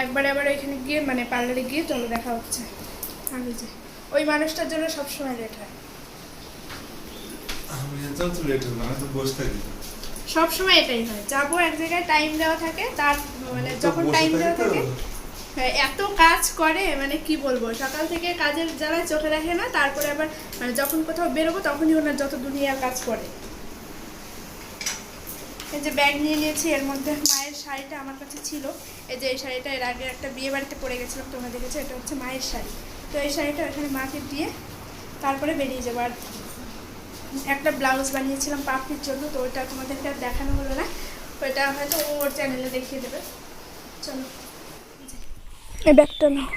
তারপরে আবার ওইখানে গিয়ে মানে পার্লারে গিয়ে চলো দেখা হচ্ছে। আমি যে ওই মানুষটার জন্য সবসময় লেট হয়। থাকি। সবসময় এটাই হয়। যাব এক জায়গায় টাইম দেওয়া থাকে তার মানে যখন টাইম দেওয়া থাকে হ্যাঁ, এত কাজ করে মানে কি বলব সকাল থেকে কাজের জ্বালায় চোখে রাখে না তারপরে আবার মানে যখন কোথাও বেরোবো তখনই ওনার যত দুনিয়ার কাজ করে। এই যে ব্যাগ নিয়ে নিয়েছি, এর মধ্যে মায়ের শাড়িটা আমার কাছে ছিল। এই যে এই শাড়িটা এর আগে একটা বিয়ে বাড়িতে পরে গেছিলাম, তোমরা দেখেছ, এটা হচ্ছে মায়ের শাড়ি। তো এই শাড়িটা এখানে মাকে দিয়ে তারপরে বেরিয়ে যাব। আর একটা ব্লাউজ বানিয়েছিলাম পাপড়ির জন্য, তো ওটা তোমাদেরকে আর দেখানো হলো না। ওইটা হয়তো ওর চ্যানেলে দেখিয়ে দেবে। চলো এই ব্যাগটা নাও।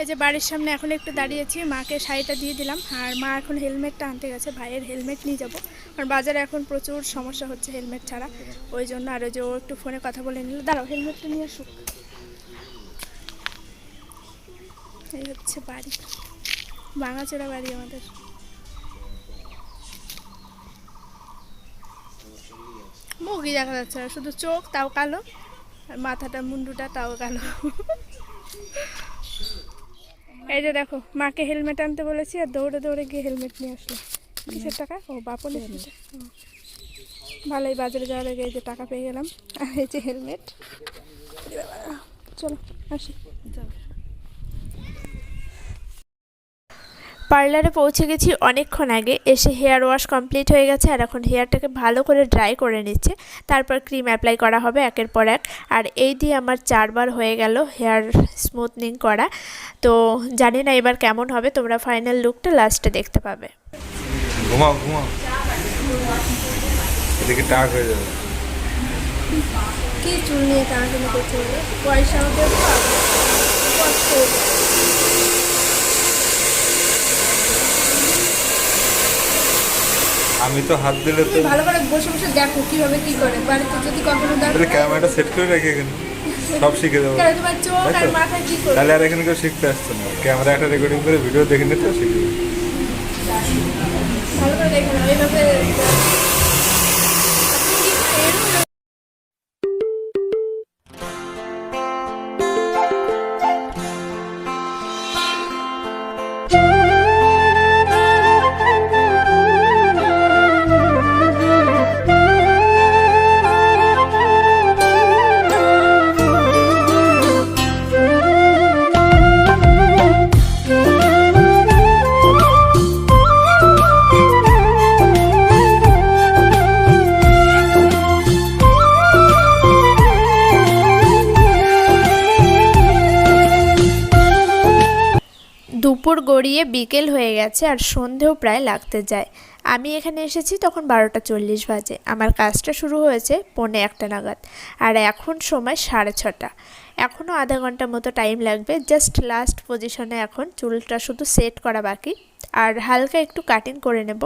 এই যে বাড়ির সামনে এখন একটু দাঁড়িয়েছি, মাকে শাড়িটা দিয়ে দিলাম। আর মা এখন হেলমেটটা আনতে গেছে, ভাইয়ের হেলমেট নিয়ে যাব। কারণ বাজারে এখন প্রচুর সমস্যা হচ্ছে হেলমেট ছাড়া। ওই জন্য আর ওই যে ও একটু ফোনে কথা বলে নিল। দাঁড়াও, হেলমেটটা নিয়ে আসুক। এই হচ্ছে বাড়ি। ভাঙাচোরা বাড়ি আমাদের। মুখই দেখা যাচ্ছে শুধু চোখ, তাও কালো। আর মাথাটা, মুন্ডুটা, তাও কালো। এই যে দেখো, মাকে হেলমেট আনতে বলেছি আর দৌড়ে দৌড়ে গিয়ে হেলমেট নিয়ে আসলো। কিসের টাকা? ও বাপনে ভালোই বাজারে যাওয়ার আগে এই যে টাকা পেয়ে গেলাম। আর এই যে হেলমেট চলো, আসি। পার্লারে পৌঁছে গেছি অনেকক্ষণ আগে। এসে হেয়ার ওয়াশ কমপ্লিট হয়ে গেছে আর এখন হেয়ারটাকে ভালো করে ড্রাই করে নিচ্ছে। তারপর ক্রিম অ্যাপ্লাই করা হবে একের পর এক। আর এই দিয়ে আমার চারবার হয়ে গেল হেয়ার স্মুথনিং করা। তো জানি না এবার কেমন হবে তোমরা ফাইনাল লুকটা লাস্টে দেখতে পাবে। ঘুমাও ঘুমাও। এদিকে টাক হয়ে যাবে। কি চুল নিয়ে টানাটানি করতে হবে পয়সাও দেবো আমি তো হাত দিলে তো ভালো করে বসে বসে দেখো কীভাবে কি করে। বাড়িতে যদি কখনো তাহলে দেখো ক্যামেরাটা সেট করে রাখি এখানে। সব শিখে দেবো তাহলে তোমার চোখ আর মাথা কি করে তাহলে আর এখানে কেউ শিখতে আসছে না। ক্যামেরা একটা রেকর্ডিং করে ভিডিও দেখে নিতে শিখবে গড়িয়ে বিকেল হয়ে গেছে আর সন্ধেও প্রায় লাগতে যায়। আমি এখানে এসেছি তখন বারোটা চল্লিশ বাজে। আমার কাজটা শুরু হয়েছে পৌনে একটা নাগাদ আর এখন সময় সাড়ে ছটা। এখনও আধা ঘণ্টা মতো টাইম লাগবে। জাস্ট লাস্ট পজিশনে এখন চুলটা শুধু সেট করা বাকি। আর হালকা একটু কাটিং করে নেব।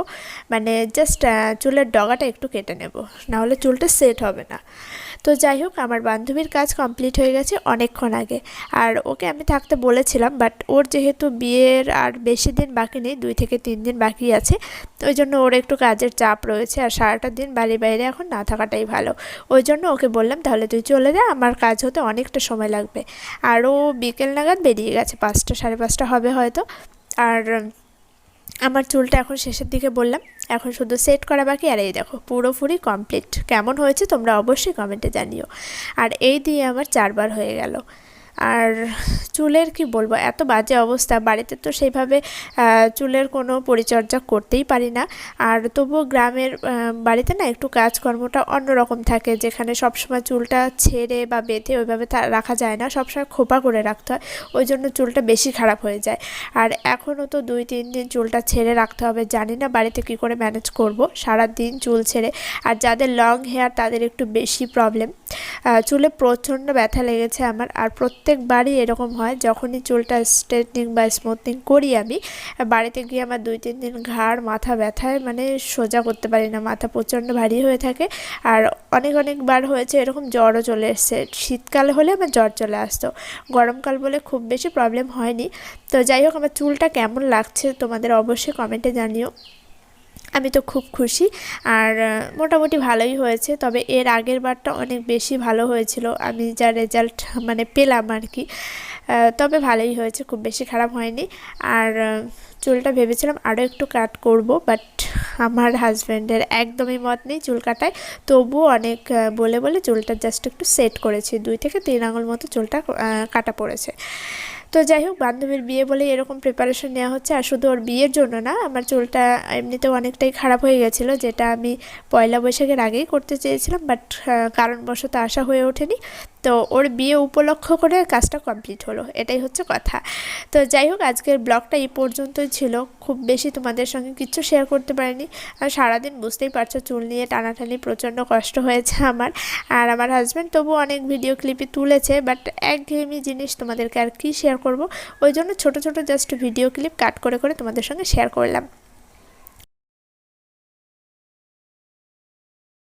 মানে জাস্ট চুলের ডগাটা একটু কেটে নেব। নাহলে চুলটা সেট হবে না। তো যাই হোক, আমার বান্ধবীর কাজ কমপ্লিট হয়ে গেছে অনেকক্ষণ আগে। আর ওকে আমি থাকতে বলেছিলাম বাট ওর যেহেতু বিয়ের আর বেশি দিন বাকি নেই, দুই থেকে তিন দিন বাকি আছে ওই জন্য ওর একটু কাজের চাপ রয়েছে। আর সারাটা দিন বাড়ির বাইরে এখন না থাকাটাই ভালো। ওই জন্য ওকে বললাম, তাহলে তুই চলে যা, আমার কাজ হতে অনেকটা সময় লাগবে। আর ও বিকেল নাগাদ বেরিয়ে গেছে, পাঁচটা সাড়ে পাঁচটা হবে হয়তো। আর আমার চুলটা এখন শেষের দিকে বললাম, এখন শুধু সেট করা বাকি, আর এই দেখো পুরোপুরি কমপ্লিট কেমন হয়েছে তোমরা অবশ্যই কমেন্টে জানিও। আর এই দিয়ে আমার চারবার হয়ে গেল। আর চুলের কি বলব, এত বাজে অবস্থা। বাড়িতে তো সেইভাবে চুলের কোনো পরিচর্যা করতেই পারি না। আর তবুও গ্রামের বাড়িতে না একটু কাজকর্মটা অন্যরকম থাকে, যেখানে সবসময় চুলটা ছেড়ে বা বেঁধে ওইভাবে রাখা যায় না। সবসময় খোপা করে রাখতে হয়, ওই জন্য চুলটা বেশি খারাপ হয়ে যায়। আর এখনও তো দুই, তিন দিন চুলটা ছেড়ে রাখতে হবে। জানি না বাড়িতে কি করে ম্যানেজ করব সারা দিন চুল ছেড়ে। আর যাদের লং হেয়ার, তাদের একটু বেশি প্রবলেম। চুলে প্রচণ্ড ব্যথা লেগেছে আমার, আর প্রত্যেকবারই এরকম হয়, যখনই চুলটা স্ট্রেটনিং বা স্মুথনিং করি আমি, বাড়িতে গিয়ে আমার দুই, তিন দিন ঘাড়, মাথা ব্যথায় মানে সোজা করতে পারি না, মাথা প্রচণ্ড ভারী হয়ে থাকে। আর অনেক অনেকবার হয়েছে এরকম জ্বরও চলে এসছে। শীতকাল হলে আমার জ্বর চলে আসতো। গরমকাল বলে খুব বেশি প্রবলেম হয়নি। তো যাই হোক, আমার চুলটা কেমন লাগছে তোমাদের অবশ্যই কমেন্টে জানিও। আমি তো খুব খুশি। আর মোটামুটি ভালোই হয়েছে। তবে এর আগের বারটা অনেক বেশি ভালো হয়েছিল। আমি যা রেজাল্ট মানে পেলাম আর কি। তবে ভালোই হয়েছে, খুব বেশি খারাপ হয়নি। আর চুলটা ভেবেছিলাম আরও একটু কাট করব বাট আমার হাজব্যান্ডের একদমই মত নেই চুল কাটায়। তবুও অনেক বলে বলে চুলটা জাস্ট একটু সেট করেছি। দুই থেকে তিন আঙুল মতো চুলটা কাটা পড়েছে। তো যাই হোক, বান্ধবীর বিয়ে বলে এরকম প্রিপারেশন নেওয়া হচ্ছে। আর শুধু ওর বিয়ের জন্য না, আমার চুলটা এমনিতেও অনেকটাই খারাপ হয়ে গেছিল, যেটা আমি পয়লা বৈশাখের আগেই করতে চেয়েছিলাম বাট কারণবশত আশা হয়ে ওঠেনি। তো ওর বিয়ে উপলক্ষ করে কাজটা কমপ্লিট হলো, এটাই হচ্ছে কথা। তো যাই হোক, আজকের ব্লগটা এই পর্যন্তই ছিল। খুব বেশি তোমাদের সঙ্গে কিচ্ছু শেয়ার করতে পারিনি। আর সারাদিন বুঝতেই পারছ, চুল নিয়ে টানাটানি প্রচণ্ড কষ্ট হয়েছে আমার। আর আমার হাজব্যান্ড তবু অনেক ভিডিও ক্লিপই তুলেছে বাট একঘেয়েমি জিনিস তোমাদেরকে আর কি শেয়ার করব? ওই জন্য ছোট ছোট জাস্ট ভিডিও ক্লিপ কাট করে করে তোমাদের সঙ্গে শেয়ার করলাম।